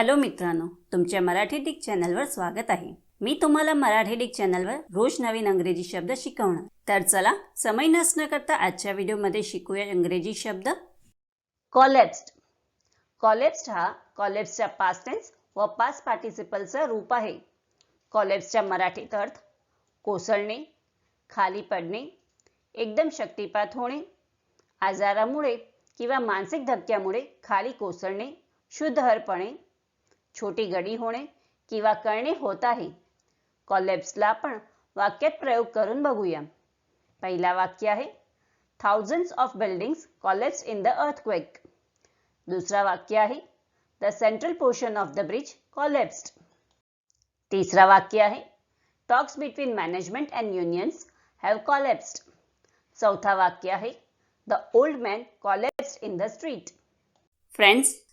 Hello मित्रांनो तुमच्या Marathi Dick चॅनलवर स्वागत आहे. मी तुम्हाला मराठी डिक चॅनलवर रोज नवीन अंग्रेजी शब्द शिकवणार. तर चला समय नसणं करता आजच्या व्हिडिओमध्ये शिकूया इंग्रजी शब्द. कॉलेप्स्ड कॉलेप्स्ड हा कॉलेप्सच्या पास्ट टेन्स व पास्ट पार्टिसिपलचं रूप आहे. कॉलेप्सच्या मराठीत अर्थ कोसळणे खाली पडणे एकदम शक्तिपात होणे आजारामुळे किंवा मानसिक धक्क्यामुळे खाली कोसळणे शुद्धहरपणे छोटी गडी होणे, किंवा कळणे होत आहे कॉलेप्सला आपण वाक्यात प्रयोग करून बघूया. पहिला वाक्य आहे thousands of buildings collapse in the earthquake दुसरा वाक्य आहे the central portion of the bridge collapsed तिसरा वाक्य आहे talks between management and unions have collapsed चौथा वाक्य आहे the old man collapsed in the street friends